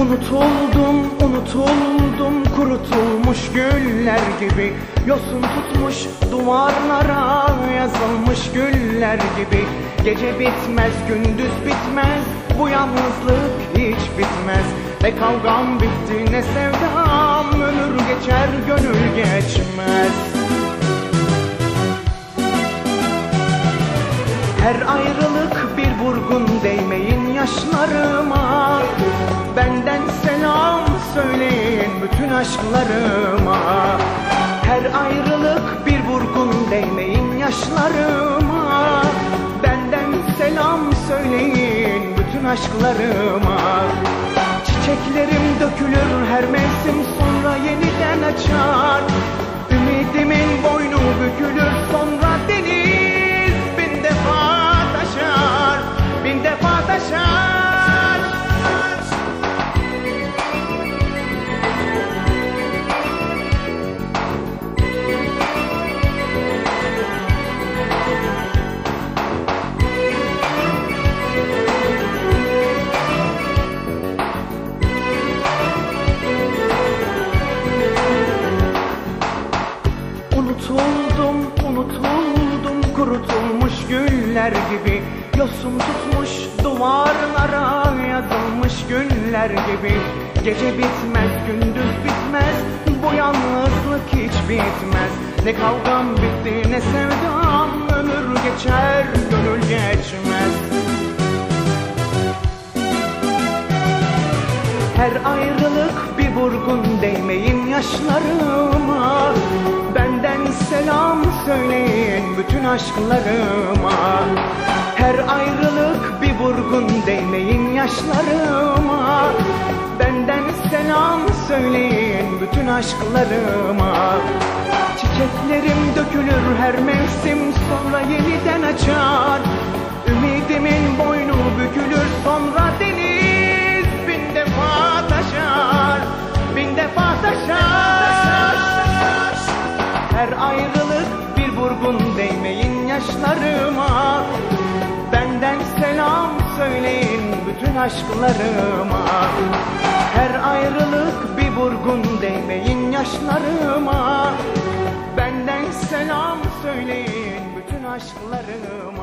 Unutuldum, unutuldum kurutulmuş güller gibi. Yosun tutmuş duvarlara yazılmış güller gibi. Gece bitmez, gündüz bitmez, bu yalnızlık hiç bitmez. Ne kavgam bitti ne sevdam, ömür geçer gönül geçmez. Her ayrılık bir vurgun değmeyin yaşlarıma Benden selam söyleyin bütün aşklarıma. Her ayrılık bir vurgun değmeyin yaşlarıma. Benden selam söyleyin bütün aşklarıma. Çiçeklerim dökülür her mevsim sonra yeniden açar Unutuldum, unutuldum kurutulmuş güller gibi. Yosun tutmuş duvarlara yazılmış güller gibi. Gece bitmez, gündüz bitmez, bu yalnızlık hiç bitmez. Ne kavgam bitti ne sevdam, ömür geçer, gönül geçmez. Her ayrılık bir vurgun değmeyin yaşlarıma Benden selam söyleyin bütün aşklarıma. Her ayrılık bir vurgun değmeyin yaşlarıma. Benden selam söyleyin bütün aşklarıma. Çiçeklerim dökülür her mevsim sonra yeniden açar yaşlarıma Benden selam söyleyin bütün aşklarıma. Her ayrılık bir vurgun değmeyin yaşlarıma. Benden selam söyleyin bütün aşklarıma